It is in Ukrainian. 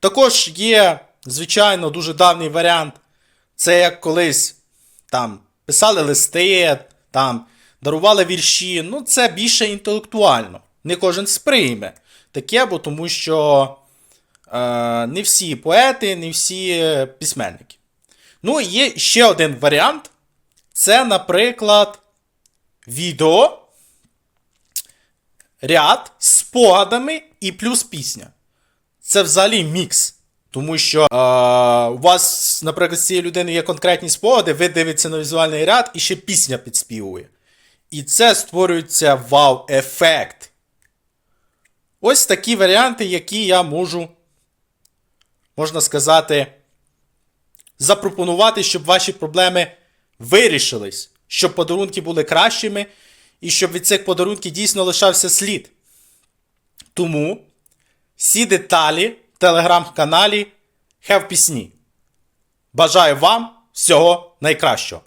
Також є, звичайно, дуже давній варіант. Це як колись там писали листи, там дарували вірші. Ну, це більше інтелектуально. Не кожен сприйме таке, бо тому що е, не всі поети, не всі письменники. Ну, є ще один варіант. Це, наприклад, відео, ряд з спогадами і плюс пісня. Це взагалі мікс. Тому що е, у вас, наприклад, з цієї людини є конкретні спогади, ви дивитеся на візуальний ряд і ще пісня підспівує. І це створюється вау-ефект. Ось такі варіанти, які я можу, можна сказати, запропонувати, щоб ваші проблеми вирішились, щоб подарунки були кращими, і щоб від цих подарунків дійсно лишався слід. Тому всі деталі в телеграм-каналі Хев Пісні. Бажаю вам всього найкращого!